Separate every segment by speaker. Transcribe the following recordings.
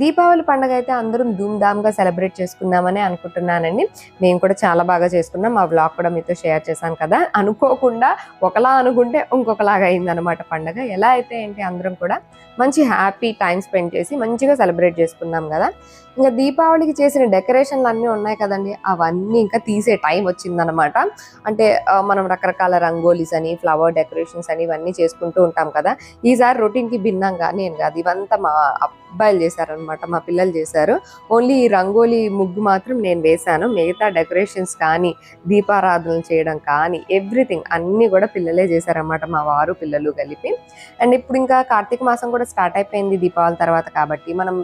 Speaker 1: దీపావళి పండుగ అయితే అందరం ధూమ్ధామ్గా సెలబ్రేట్ చేసుకుందామని అనుకుంటున్నానండి. మేము కూడా చాలా బాగా చేసుకున్నాం. మా బ్లాగ్ కూడా మీతో షేర్ చేశాను కదా. అనుకోకుండా ఒకలా అనుకుంటే ఇంకొకలాగా అయిందనమాట పండుగ. ఎలా అయితే ఏంటి అందరం కూడా మంచి హ్యాపీ టైం స్పెండ్ చేసి మంచిగా సెలబ్రేట్ చేసుకున్నాం కదా. ఇంకా దీపావళికి చేసిన డెకరేషన్లు అన్నీ ఉన్నాయి కదండి. అవన్నీ ఇంకా తీసే టైం వచ్చిందనమాట అంటే మనం రకరకాల రంగోలీస్ అని ఫ్లవర్ డెకరేషన్స్ అని ఇవన్నీ చేసుకుంటూ ఉంటాం కదా. ఈసారి రొటీన్కి భిన్నంగా నేను కాదు ఇవంతా మా అబ్బాయిలు అనమాట మా పిల్లలు చేశారు. ఓన్లీ ఈ రంగోలీ ముగ్గు మాత్రం నేను వేశాను. మిగతా డెకరేషన్స్ కానీ దీపారాధన చేయడం కానీ ఎవ్రీథింగ్ అన్నీ కూడా పిల్లలే చేశారనమాట మా వారు పిల్లలు కలిపి. అండ్ ఇప్పుడు ఇంకా కార్తీక మాసం కూడా స్టార్ట్ అయిపోయింది దీపావళి తర్వాత కాబట్టి మనం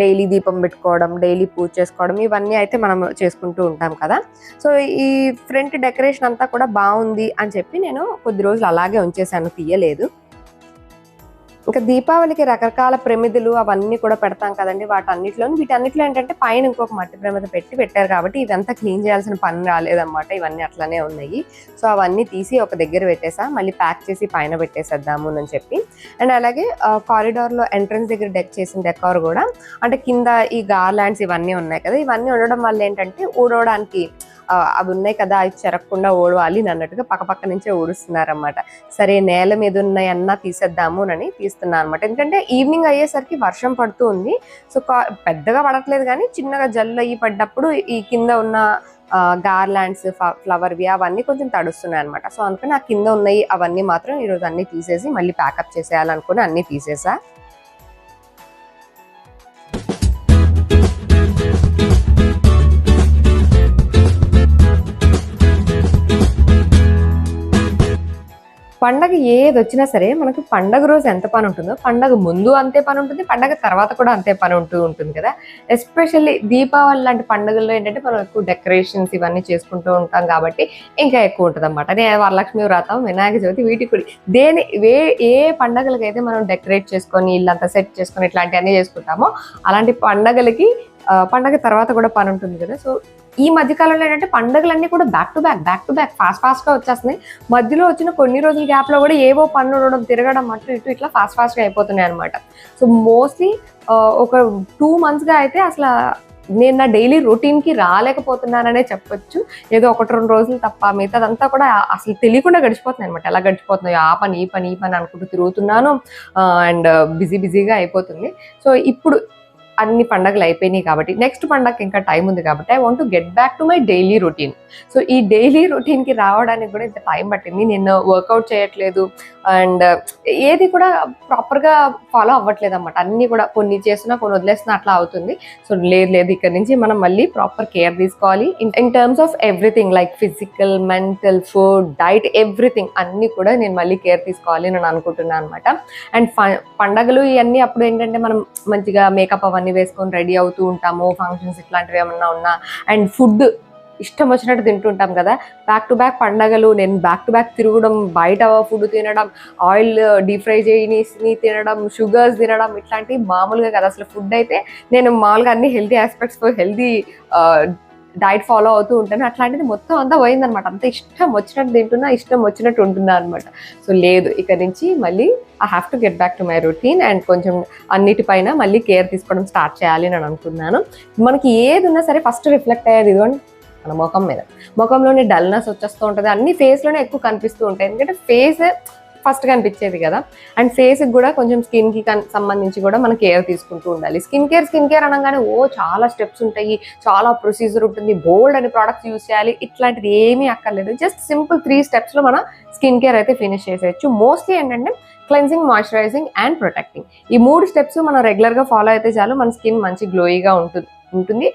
Speaker 1: డైలీ దీపం పెట్టుకోవడం డైలీ పూజ చేసుకోవడం ఇవన్నీ అయితే మనం చేసుకుంటూ ఉంటాం కదా. సో ఈ ఫ్రంట్ డెకరేషన్ అంతా కూడా బాగుంది అని చెప్పి నేను కొద్ది రోజులు అలాగే ఉంచేసాను తీయలేదు. ఇంకా దీపావళికి రకరకాల ప్రమిదలు అవన్నీ కూడా పెడతాం కదండి. వాటన్నిటిలో వీటన్నిటిలో ఏంటంటే పైన ఇంకొక మట్టి ప్రమిద పెట్టి పెట్టారు కాబట్టి ఇదంతా క్లీన్ చేయాల్సిన పని రాలేదన్నమాట. ఇవన్నీ అట్లనే ఉన్నాయి. సో అవన్నీ తీసి ఒక దగ్గర పెట్టేసా మళ్ళీ ప్యాక్ చేసి పైన పెట్టేసేద్దాము అని చెప్పి. అండ్ అలాగే కారిడార్లో ఎంట్రన్స్ దగ్గర డెక్ చేసిన డెకార్ కూడా అంటే కింద ఈ గార్లాండ్స్ ఇవన్నీ ఉన్నాయి కదా ఇవన్నీ ఉండడం వల్ల ఏంటంటే ఊడవడానికి అవి ఉన్నాయి కదా అవి చెరగకుండా ఓడవాలి అన్నట్టుగా పక్కపక్క నుంచే ఊడుస్తున్నారనమాట సరే నేల మీద ఉన్నాయన్నా తీసేద్దాము అని తీస్తున్నాను అనమాట ఎందుకంటే ఈవినింగ్ అయ్యేసరికి వర్షం పడుతూ ఉంది. సో కా- పెద్దగా పడట్లేదు కానీ చిన్నగా జల్లు అయ్యి పడ్డప్పుడు ఈ కింద ఉన్న గార్లాండ్స్ ఫ్లవర్వి అవన్నీ కొంచెం తడుస్తున్నాయి అనమాట సో అందుకని ఆ కింద ఉన్నాయి అవన్నీ మాత్రం ఈరోజు అన్నీ తీసేసి మళ్ళీ ప్యాకప్ చేసేయాలనుకుని అన్నీ తీసేసా. పండగ ఏది వచ్చినా సరే మనకు పండగ రోజు ఎంత పని ఉంటుందో పండగ ముందు అంతే పని ఉంటుంది పండగ తర్వాత కూడా అంతే పని ఉంటూ ఉంటుంది కదా. ఎస్పెషల్లీ దీపావళి లాంటి పండుగల్లో ఏంటంటే మనం ఎక్కువ డెకరేషన్స్ ఇవన్నీ చేసుకుంటూ ఉంటాం కాబట్టి ఇంకా ఎక్కువ ఉంటుంది అనమాట వరలక్ష్మి వ్రతం వినాయక చవితి వీటికి కూడా. దేని ఏ ఏ పండగలకైతే మనం డెకరేట్ చేసుకొని ఇల్లంతా సెట్ చేసుకొని ఇట్లాంటివన్నీ చేసుకుంటామో అలాంటి పండగలకి పండగ తర్వాత కూడా పని ఉంటుంది కదా. సో ఈ మధ్యకాలంలో ఏంటంటే పండుగలన్నీ కూడా back to back back to back fast ఫాస్ట్గా వచ్చేస్తున్నాయి. మధ్యలో వచ్చిన కొన్ని రోజుల గ్యాప్లో కూడా ఏవో పనులు ఉండడం తిరగడం అటు ఇటు ఇట్లా ఫాస్ట్ ఫాస్ట్గా అయిపోతున్నాయి అనమాట సో మోస్ట్లీ ఒక టూ మంత్స్గా అయితే అసలు నేను నా డైలీ రొటీన్కి రాలేకపోతున్నాననే చెప్పొచ్చు. ఏదో ఒకటి రెండు రోజులు తప్ప మిగతాదంతా కూడా అసలు తెలియకుండా గడిచిపోతున్నాయి అనమాట ఎలా గడిచిపోతున్నాయో ఆ పని ఈ పని ఈ పని అనుకుంటూ తిరుగుతున్నాను. అండ్ బిజీ బిజీగా అయిపోతుంది. సో ఇప్పుడు అన్ని పండగలు అయిపోయినాయి కాబట్టి నెక్స్ట్ పండగకి ఇంకా టైం ఉంది కాబట్టి I want to get back to my daily routine so ఈ డైలీ రొటీన్కి రావడానికి కూడా ఇంత టైం పట్టింది. నేను వర్కౌట్ చేయట్లేదు అండ్ ఏది కూడా ప్రాపర్గా ఫాలో అవ్వట్లేదు అనమాట అన్నీ కూడా కొన్ని చేస్తున్నా కొన్ని వదిలేసినా అట్లా అవుతుంది. సో లేదు లేదు ఇక్కడ నుంచి మనం మళ్ళీ ప్రాపర్ కేర్ తీసుకోవాలి. In terms of everything like physical mental food diet everything అన్నీ కూడా నేను మళ్ళీ కేర్ తీసుకోవాలి అని అనుకుంటున్నాను అనమాట అండ్ పండగలు ఇవన్నీ అప్పుడు ఏంటంటే మనం మంచిగా మేకప్ అవన్నీ వేసుకొని రెడీ అవుతూ ఉంటాము ఫంక్షన్స్ ఇట్లాంటివి ఏమన్నా ఉన్నా. అండ్ ఫుడ్ ఇష్టం వచ్చినట్టు తింటుంటాం కదా. బ్యాక్ టు బ్యాక్ పండగలు నేను బ్యాక్ టు బ్యాక్ తిరగడం బయట ఫుడ్ తినడం ఆయిల్ డీప్ ఫ్రై చేయని తినడం షుగర్స్ తినడం ఇట్లాంటివి మామూలుగా కదా. అసలు ఫుడ్ అయితే నేను మామూలుగా అన్ని హెల్తీ ఆస్పెక్ట్స్తో హెల్తీ డైట్ ఫాలో అవుతూ ఉంటాను అట్లాంటిది మొత్తం అంతా పోయిందనమాట. అంత ఇష్టం వచ్చినట్టు తింటున్నా ఇష్టం వచ్చినట్టు ఉంటున్నా అనమాట. సో లేదు ఇక్కడ నుంచి మళ్ళీ I have to get back to my routine and కొంచెం అన్నిటిపైన మళ్ళీ కేర్ తీసుకోవడం స్టార్ట్ చేయాలి అని అనుకున్నాను. మనకి ఏది ఉన్నా సరే ఫస్ట్ రిఫ్లెక్ట్ అయ్యేది ఇదిగోండి మన ముఖం మీద. ముఖంలోనే డల్నెస్ వచ్చేస్తూ ఉంటుంది. అన్ని ఫేస్లోనే ఎక్కువ కనిపిస్తూ ఉంటాయి. ఎందుకంటే ఫేస్ ఫస్ట్ కనిపించేది కదా. అండ్ ఫేస్కి కూడా కొంచెం స్కిన్కి సంబంధించి కూడా మనం కేర్ తీసుకుంటూ ఉండాలి. స్కిన్ కేర్ స్కిన్ కేర్ అనగానే ఓ చాలా స్టెప్స్ ఉంటాయి చాలా ప్రొసీజర్ ఉంటుంది బోల్డ్ అని ప్రోడక్ట్స్ యూస్ చేయాలి ఇట్లాంటిది ఏమీ అక్కర్లేదు. జస్ట్ సింపుల్ త్రీ స్టెప్స్లో మనం స్కిన్ కేర్ అయితే ఫినిష్ చేసేయచ్చు. మోస్ట్లీ ఏంటంటే క్లెన్సింగ్ మాయిశ్చరైజింగ్ అండ్ ప్రొటెక్టింగ్ ఈ మూడు స్టెప్స్ మనం రెగ్యులర్గా ఫాలో అయితే చాలు మన స్కిన్ మంచి గ్లోయిగా ఉంటుంది. ఉంటుంది.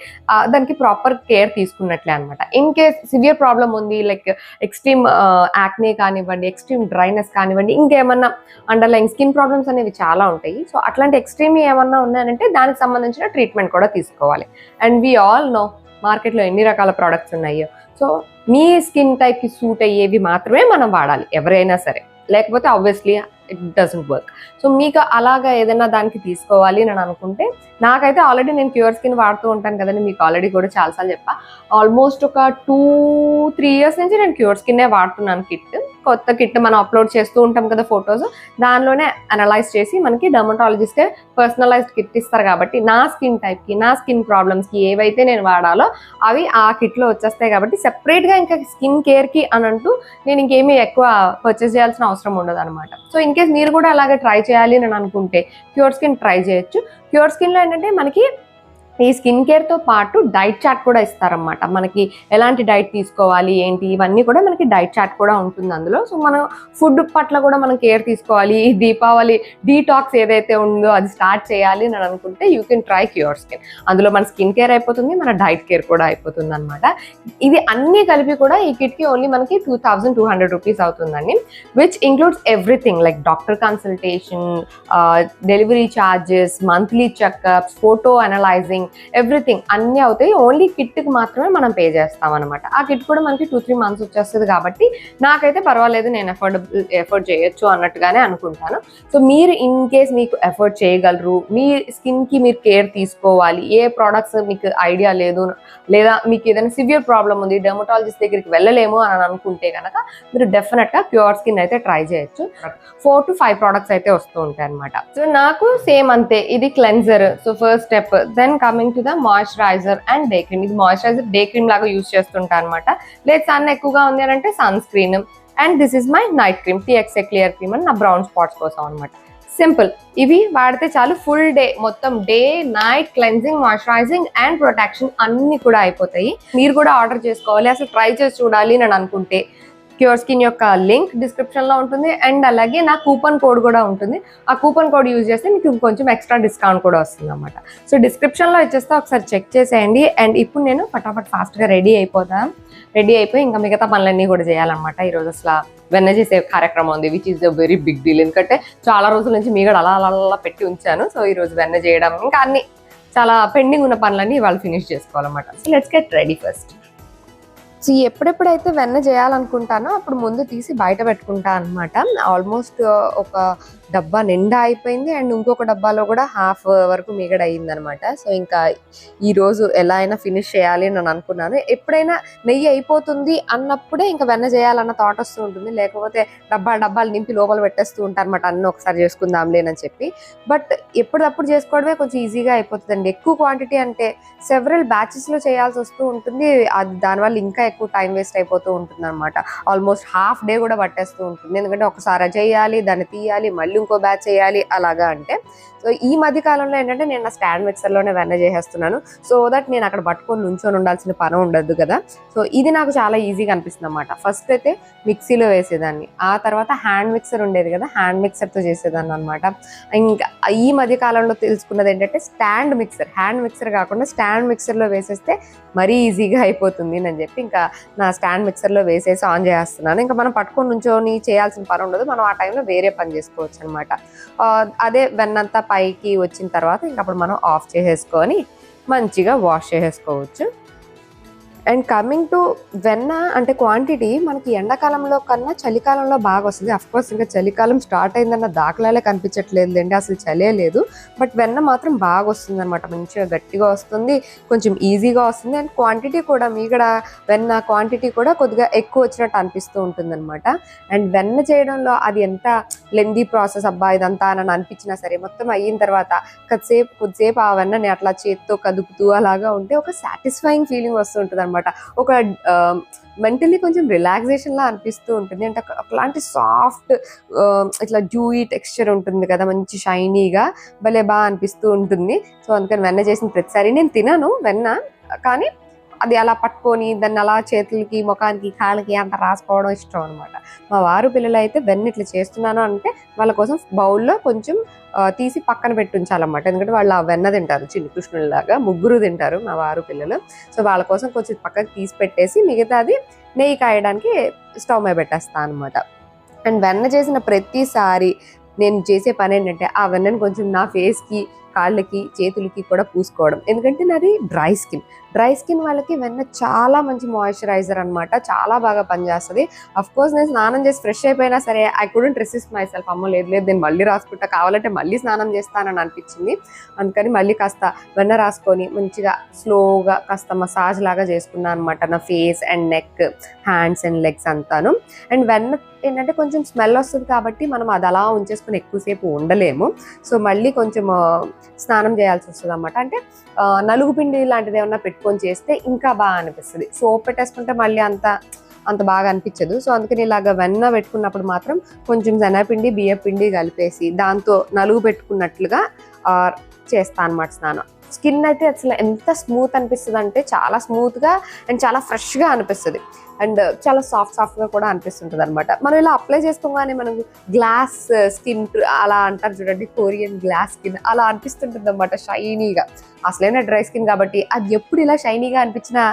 Speaker 1: దానికి ప్రాపర్ కేర్ తీసుకున్నట్లే అనమాట ఇన్ కేస్ సివియర్ ప్రాబ్లం ఉంది లైక్ ఎక్స్ట్రీమ్ యాక్నే కానివ్వండి ఎక్స్ట్రీమ్ డ్రైనెస్ కానివ్వండి ఇంకేమన్నా అండర్లైన్ స్కిన్ ప్రాబ్లమ్స్ అనేవి చాలా ఉంటాయి. సో అట్లాంటి ఎక్స్ట్రీమ్ ఏమన్నా ఉన్నాయంటే దానికి సంబంధించిన ట్రీట్మెంట్ కూడా తీసుకోవాలి. అండ్ వీ ఆల్ నో మార్కెట్లో ఎన్ని రకాల ప్రోడక్ట్స్ ఉన్నాయో. సో మీ స్కిన్ టైప్కి సూట్ అయ్యేవి మాత్రమే మనం వాడాలి ఎవరైనా సరే. లేకపోతే obviously it doesn't work so మీకు అలాగా ఏదైనా దానికి తీసుకోవాలి అని అనుకుంటే నాకైతే ఆల్రెడీ నేను క్యూర్ స్కిన్ వాడుతూ ఉంటాను కదండి మీకు ఆల్రెడీ కూడా చాలాసార్లు చెప్పా. ఆల్మోస్ట్ ఒక టూ త్రీ ఇయర్స్ నుంచి నేను క్యూర్ స్కిన్నే వాడుతున్నాను కిట్ కొత్త కిట్ మనం అప్లోడ్ చేస్తూ ఉంటాం కదా ఫొటోస్ దానిలోనే అనలైజ్ చేసి మనకి డర్మటాలజిస్టే పర్సనలైజ్డ్ కిట్ ఇస్తారు కాబట్టి నా స్కిన్ టైప్కి నా స్కిన్ ప్రాబ్లమ్స్కి ఏవైతే నేను వాడాలో అవి ఆ కిట్లో వచ్చేస్తాయి కాబట్టి సెపరేట్గా ఇంకా స్కిన్ కేర్కి అని అంటూ నేను ఇంకేమీ ఎక్కువ పర్చేస్ చేయాల్సిన అవసరం ఉండదు అనమాట సో ఇన్ కేస్ మీరు కూడా అలాగే ట్రై చేయాలి అని అనుకుంటే క్యూర్ స్కిన్ ట్రై చేయొచ్చు. క్యూర్ స్కిన్లో ఏంటంటే మనకి ఈ స్కిన్ కేర్తో పాటు డైట్ చాట్ కూడా ఇస్తారన్నమాట. మనకి ఎలాంటి డైట్ తీసుకోవాలి ఏంటి? ఇవన్నీ కూడా మనకి డైట్ చాట్ కూడా ఉంటుంది అందులో. సో మనం ఫుడ్ పట్ల కూడా మనం కేర్ తీసుకోవాలి. ఈ దీపావళి డీటాక్స్ ఏదైతే ఉందో అది స్టార్ట్ చేయాలి అని అనుకుంటే you can try Cure Skin. అందులో మన స్కిన్ కేర్ అయిపోతుంది మన డైట్ కేర్ కూడా అయిపోతుంది అనమాట ఇది అన్నీ కలిపి కూడా ఈ కిట్కి ఓన్లీ మనకి two thousand two hundred rupees అవుతుందండి. Which includes everything like doctor consultation delivery charges monthly checkups photo analysing everything అన్నీ అవుతాయి. ఓన్లీ కిట్కి మాత్రమే మనం పే చేస్తాం అనమాట ఆ కిట్ కూడా మనకి టూ త్రీ మంత్స్ వచ్చేస్తుంది కాబట్టి నాకైతే పర్వాలేదు నేను ఎఫోర్డబుల్ ఎఫోర్డ్ చేయొచ్చు అన్నట్టుగానే అనుకుంటాను. సో మీరు ఇన్ కేస్ మీకు ఎఫోర్డ్ చేయగలరు మీ స్కిన్కి మీరు కేర్ తీసుకోవాలి ఏ ప్రోడక్ట్స్ మీకు ఐడియా లేదు లేదా మీకు ఏదైనా సివియర్ ప్రాబ్లం ఉంది డెమటాలజిస్ట్ దగ్గరికి వెళ్ళలేము అని అనుకుంటే కనుక మీరు డెఫినెట్గా ప్యూర్ స్కిన్ అయితే ట్రై చేయొచ్చు. ఫోర్ టు ఫైవ్ ప్రోడక్ట్స్ అయితే వస్తూ ఉంటాయి అనమాట సో నాకు సేమ్ అంతే ఇది cleanser. So first step then coming to the moisturiser and day cream ఇది మాయిశ్చరైజర్ డే క్రీమ్ లాగా యూస్ చేస్తుంటా అనమాట లేదు సన్ ఎక్కువగా ఉంది అని అంటే sunscreen and this is my night cream T X A clear cream అని నా బ్రౌన్ స్పాట్స్ కోసం అనమాట సింపుల్ ఇవి వాడితే చాలు ఫుల్ డే మొత్తం day night cleansing moisturising and protection అన్ని కూడా అయిపోతాయి. మీరు కూడా ఆర్డర్ చేసుకోవాలి అసలు ట్రై చేసి చూడాలి అని అనుకుంటే క్యూర్ స్కిన్ యొక్క లింక్ డిస్క్రిప్షన్లో ఉంటుంది. అండ్ అలాగే నా కూపన్ కోడ్ కూడా ఉంటుంది. ఆ కూపన్ కోడ్ యూజ్ చేస్తే మీకు కొంచెం ఎక్స్ట్రా డిస్కౌంట్ కూడా వస్తుంది అనమాట సో డిస్క్రిప్షన్లో వచ్చేస్తే ఇచ్చేస్తే ఒకసారి చెక్ చేసేయండి. అండ్ ఇప్పుడు నేను ఫటాఫట్ ఫాస్ట్గా రెడీ అయిపోతాను రెడీ అయిపోయి ఇంకా మిగతా పనులన్నీ కూడా చేయాలన్నమాట. ఈరోజు అసలు వెన్న చేసే కార్యక్రమం ఉంది which is the very big deal ఎందుకంటే చాలా రోజుల నుంచి మీ కూడా అలా అలా అలా పెట్టి ఉంచాను. సో ఈ రోజు వెన్న చేయడం ఇంకా అన్ని చాలా పెండింగ్ ఉన్న పనులన్నీ వాళ్ళు ఫినిష్ చేసుకోవాలన్నమాట. So let's get ready first so ఎప్పుడెప్పుడైతే వెన్న చేయాలనుకుంటానో అప్పుడు ముందు తీసి బయట పెట్టుకుంటా అనమాట ఆల్మోస్ట్ ఒక డబ్బా నిండా అయిపోయింది అండ్ ఇంకొక డబ్బాలో కూడా హాఫ్ వరకు మిగడ అయిందనమాట అనమాట సో ఇంకా ఈ రోజు ఎలా అయినా ఫినిష్ చేయాలి అని నేను అనుకున్నాను. ఎప్పుడైనా నెయ్యి అయిపోతుంది అన్నప్పుడే ఇంకా వెన్న చేయాలన్న థాట్ వస్తూ ఉంటుంది. లేకపోతే డబ్బా డబ్బాలు నింపి లోపల పెట్టేస్తూ ఉంటారు అనమాట అన్ని ఒకసారి చేసుకుందాంలేనని చెప్పి. బట్ ఎప్పుడప్పుడు చేసుకోవడమే కొంచెం ఈజీగా అయిపోతుందండి. ఎక్కువ క్వాంటిటీ అంటే సెవరల్ బ్యాచెస్లో చేయాల్సి వస్తూ ఉంటుంది. అది దానివల్ల ఇంకా ఎక్కువ టైం వేస్ట్ అయిపోతూ ఉంటుంది అనమాట ఆల్మోస్ట్ హాఫ్ డే కూడా పట్టేస్తూ ఉంటుంది. ఎందుకంటే ఒకసారి చేయాలి దాన్ని తీయాలి మళ్ళీ ఇంకో బ్యాచ్ చేయాలి అలాగా అంటే సో ఈ మధ్య కాలంలో ఏంటంటే నేను నా స్టాండ్ మిక్సర్లోనే వెన్న చేసేస్తున్నాను. సో దట్ నేను అక్కడ పట్టుకొని నుంచొని ఉండాల్సిన పని ఉండదు కదా. సో ఇది నాకు చాలా ఈజీగా అనిపిస్తుంది అనమాట ఫస్ట్ అయితే మిక్సీలో వేసేదాన్ని. ఆ తర్వాత హ్యాండ్ మిక్సర్ ఉండేది కదా హ్యాండ్ మిక్సర్తో చేసేదాన్ని అనమాట ఇంకా ఈ మధ్య కాలంలో తెలుసుకున్నది ఏంటంటే స్టాండ్ మిక్సర్ హ్యాండ్ మిక్సర్ కాకుండా స్టాండ్ మిక్సర్లో వేసేస్తే మరీ ఈజీగా అయిపోతుంది అని చెప్పి ఇంకా నా స్టాండ్ మిక్సర్లో వేసేసి ఆన్ చేస్తున్నాను ఇంకా మనం పట్టుకొని నుంచొని చేయాల్సిన పని ఉండదు. మనం ఆ టైంలో వేరే పని చేసుకోవచ్చు అనమాట uh, అదే వెన్నంతా పైకి వచ్చిన తర్వాత ఇంకప్పుడు మనం ఆఫ్ చేసేసుకొని మంచిగా వాష్ చేసేసుకోవచ్చు. అండ్ కమింగ్ టు వెన్న అంటే క్వాంటిటీ మనకి ఎండాకాలంలో కన్నా చలికాలంలో బాగా వస్తుంది. కోర్స్ ఇంకా చలికాలం స్టార్ట్ అయిందన్న దాఖలాలే కనిపించట్లేదు అండి అసలు చలే లేదు. బట్ వెన్న మాత్రం బాగా వస్తుంది అనమాట మంచిగా గట్టిగా వస్తుంది కొంచెం ఈజీగా వస్తుంది. అండ్ క్వాంటిటీ కూడా మీగడ వెన్న క్వాంటిటీ కూడా కొద్దిగా ఎక్కువ వచ్చినట్టు అనిపిస్తూ ఉంటుంది అనమాట అండ్ వెన్న చేయడంలో అది ఎంత లెందీ ప్రాసెస్ అబ్బా ఇదంతా అని అనిపించినా సరే మొత్తం అయిన తర్వాత కొద్దిసేపు కొద్దిసేపు ఆ వెన్నని అట్లా చేత్తో కదుపుతూ అలాగా ఉంటే ఒక సాటిస్ఫైయింగ్ ఫీలింగ్ వస్తుంటుంది అనమాట ఒక మెంటలీ కొంచెం రిలాక్సేషన్లా అనిపిస్తూ ఉంటుంది. అంటే అట్లాంటి ఒకలాంటి సాఫ్ట్ ఇట్లా జ్యూయి టెక్స్చర్ ఉంటుంది కదా మంచి షైనీగా భలే బాగా అనిపిస్తూ ఉంటుంది. సో అందుకని వెన్న చేసిన ప్రతిసారి నేను తినను వెన్న. కానీ అది అలా పట్టుకొని దాన్ని అలా చేతులకి ముఖానికి కాళ్ళకి అంత రాసుకోవడం ఇష్టం అనమాట మా వారు పిల్లలు అయితే వెన్న ఇట్లా చేస్తున్నాను అంటే వాళ్ళ కోసం బౌల్లో కొంచెం తీసి పక్కన పెట్టి ఉంచాలన్నమాట. ఎందుకంటే వాళ్ళు ఆ వెన్న తింటారు చిన్ని కృష్ణుల్లాగా ముగ్గురు తింటారు మా వారు పిల్లలు. సో వాళ్ళ కోసం కొంచెం పక్కకి తీసి పెట్టేసి మిగతాది నెయ్యి కాయడానికి స్టవ్ మీద పెట్టేస్తాను అనమాట అండ్ వెన్న చేసిన ప్రతిసారి నేను చేసే పని ఏంటంటే ఆ వెన్నను కొంచెం నా ఫేస్కి కాళ్ళకి చేతులకి కూడా పూసుకోవడం. ఎందుకంటే నాది డ్రై స్కిన్. డ్రై స్కిన్ వాళ్ళకి వెన్న చాలా మంచి మాయిశ్చరైజర్ అనమాట చాలా బాగా పనిచేస్తుంది. అఫ్ కోర్స్ నేను స్నానం చేసి ఫ్రెష్ అయిపోయినా సరే I couldn't resist myself అమ్మ లేదు లేదు నేను మళ్ళీ రాసుకుంటా. కావాలంటే మళ్ళీ స్నానం చేస్తానని అనిపించింది. అందుకని మళ్ళీ కాస్త వెన్న రాసుకొని మంచిగా స్లోగా కాస్త మసాజ్ లాగా చేసుకున్నాను అనమాట నా face and neck hands and legs అంతాను. అండ్ వెన్న ఏంటంటే కొంచెం స్మెల్ వస్తుంది కాబట్టి మనం అది అలా ఉంచేసుకుని ఎక్కువసేపు ఉండలేము. సో మళ్ళీ కొంచెం స్నానం చేయాల్సి వస్తుంది అనమాట అంటే నలుగు పిండి లాంటిది ఏమన్నా పెట్టుకొని చేస్తే ఇంకా బాగా అనిపిస్తుంది. సోప్ పెట్టేసుకుంటే మళ్ళీ అంత అంత బాగా అనిపించదు. సో అందుకని ఇలాగ వెన్న పెట్టుకున్నప్పుడు మాత్రం కొంచెం శనగపిండి బియ్యపిండి కలిపేసి దాంతో నలుగు పెట్టుకున్నట్లుగా చేస్తాను చేస్తా అనమాట స్నానం. స్కిన్ అయితే అసలు ఎంత స్మూత్ అనిపిస్తుంది అంటే చాలా స్మూత్గా అండ్ చాలా ఫ్రెష్గా అనిపిస్తుంది. అండ్ చాలా సాఫ్ట్ సాఫ్ట్గా కూడా అనిపిస్తుంటుంది అనమాట మనం ఇలా అప్లై చేసుకోగానే మనం గ్లాస్ స్కిన్ అలా అంటారు చూడండి కొరియన్ గ్లాస్ స్కిన్ అలా అనిపిస్తుంటుంది అనమాట షైనీగా. అసలైన డ్రై స్కిన్ కాబట్టి అది ఎప్పుడు ఇలా షైనీగా అనిపించినా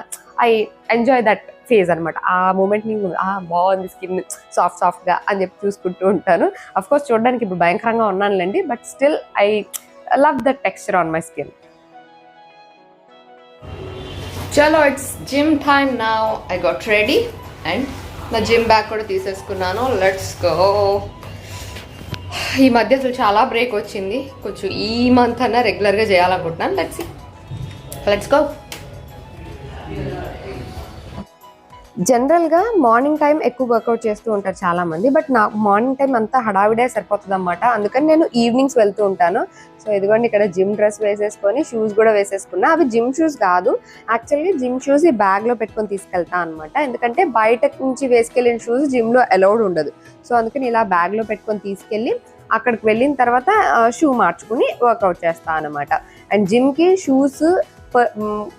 Speaker 1: ఐ ఎంజాయ్ దట్ ఫేజ్ అనమాట ఆ మూమెంట్ని బాగుంది స్కిన్ సాఫ్ట్ సాఫ్ట్గా అని చెప్పి చూసుకుంటూ ఉంటాను. అఫ్కోర్స్ చూడడానికి ఇప్పుడు భయంకరంగా ఉన్నానులేండి but still I love that texture on my skin. చలో ఇట్స్ జిమ్ టైమ్ నా ఐ గోట్ రెడీ అండ్ నా జిమ్ బ్యాగ్ కూడా తీసేసుకున్నాను. లెట్స్ గో ఈ మధ్య అసలు చాలా బ్రేక్ వచ్చింది. కొంచెం ఈ మంత్ అన్నా రెగ్యులర్గా చేయాలనుకుంటున్నాను. లెట్స్ లెట్స్ గో జనరల్గా మార్నింగ్ టైం ఎక్కువ వర్కౌట్ చేస్తూ ఉంటారు చాలామంది బట్ నాకు మార్నింగ్ టైం అంతా హడావిడే సరిపోతుంది అనమాట అందుకని నేను ఈవినింగ్స్ వెళ్తూ ఉంటాను. సో ఇదిగోండి ఇక్కడ జిమ్ డ్రెస్ వేసేసుకొని షూస్ కూడా వేసేసుకున్నా. అవి జిమ్ షూస్ కాదు యాక్చువల్గా జిమ్ షూస్ ఈ బ్యాగ్లో పెట్టుకొని తీసుకెళ్తా అనమాట ఎందుకంటే బయట నుంచి వేసుకెళ్ళిన షూస్ జిమ్లో అలౌడ్ ఉండదు. సో అందుకని ఇలా బ్యాగ్లో పెట్టుకొని తీసుకెళ్ళి అక్కడికి వెళ్ళిన తర్వాత షూ మార్చుకుని వర్కౌట్ చేస్తా అనమాట అండ్ జిమ్కి షూస్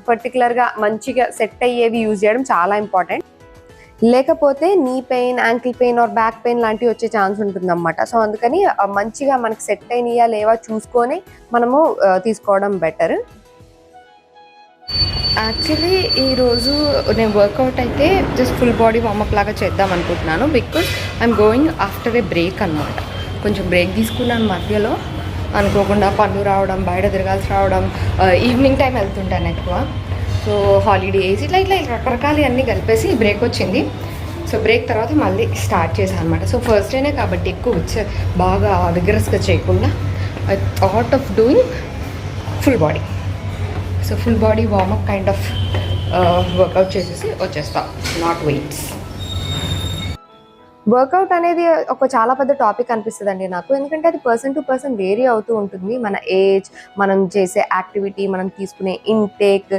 Speaker 1: పర్టికులర్గా మంచిగా సెట్ అయ్యేవి యూజ్ చేయడం చాలా ఇంపార్టెంట్ లేకపోతే నీ pain ankle pain or back pain లాంటివి వచ్చే ఛాన్స్ ఉంటుందన్నమాట. సో అందుకని మంచిగా మనకి సెట్ అయినయా లేవా చూసుకొని మనము తీసుకోవడం బెటర్ యాక్చువల్లీ ఈరోజు నేను వర్కౌట్ అయితే జస్ట్ ఫుల్ బాడీ వార్మప్ లాగా చేద్దాం అనుకుంటున్నాను because I'm going after a break అనమాట కొంచెం బ్రేక్ తీసుకున్నాను మధ్యలో. అనుకోకుండా పన్ను రావడం బయట తిరగాల్సి రావడం ఈవినింగ్ టైం వెళ్తుంటాను ఎక్కువ. సో హాలిడేస్ ఇట్లా ఇట్లా రకరకాలు అన్నీ కలిపేసి బ్రేక్ వచ్చింది. సో బ్రేక్ తర్వాత మళ్ళీ స్టార్ట్ చేశాను అనమాట సో ఫస్ట్ డేనే కాబట్టి ఎక్కువ వచ్చే బాగా విగ్రస్గా చేయకుండా I thought of doing full body so full body warm up kind of workout చేసేసి వచ్చేస్తా. నాట్ వెయిట్స్ వర్కౌట్ అనేది ఒక చాలా పెద్ద టాపిక్ అనిపిస్తుంది అండి నాకు. ఎందుకంటే అది పర్సన్ టు పర్సన్ వేరీ అవుతూ ఉంటుంది. మన ఏజ్ మనం చేసే యాక్టివిటీ మనం తీసుకునే ఇంటేక్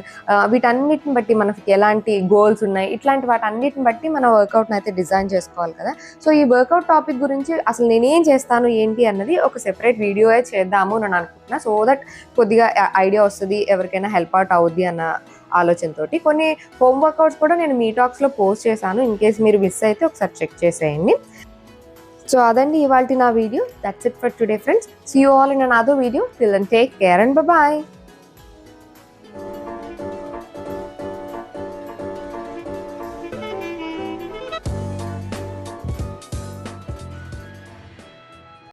Speaker 1: వీటన్నిటిని బట్టి మనకి ఎలాంటి గోల్స్ ఉన్నాయి ఇట్లాంటి వాటన్నిటిని బట్టి మన వర్కౌట్ని అయితే డిజైన్ చేసుకోవాలి కదా. సో ఈ వర్కౌట్ టాపిక్ గురించి అసలు నేనేం చేస్తాను ఏంటి అన్నది ఒక సెపరేట్ వీడియో చేద్దాము అని నేను అనుకుంటున్నా. సో దట్ కొద్దిగా ఐడియా వస్తుంది ఎవరికైనా హెల్ప్ అవుట్ అవుద్ది అన్న ఆలోచనతోటి. కొన్ని హోమ్ వర్కౌట్స్ కూడా నేను మీ టాక్స్లో పోస్ట్ చేశాను. ఇన్ కేస్ మీరు మిస్ అయితే ఒకసారి చెక్ చేసేయండి. సో అదండి ఇవాళ నా video. That's it for today friends see you all in an video till and take care and bye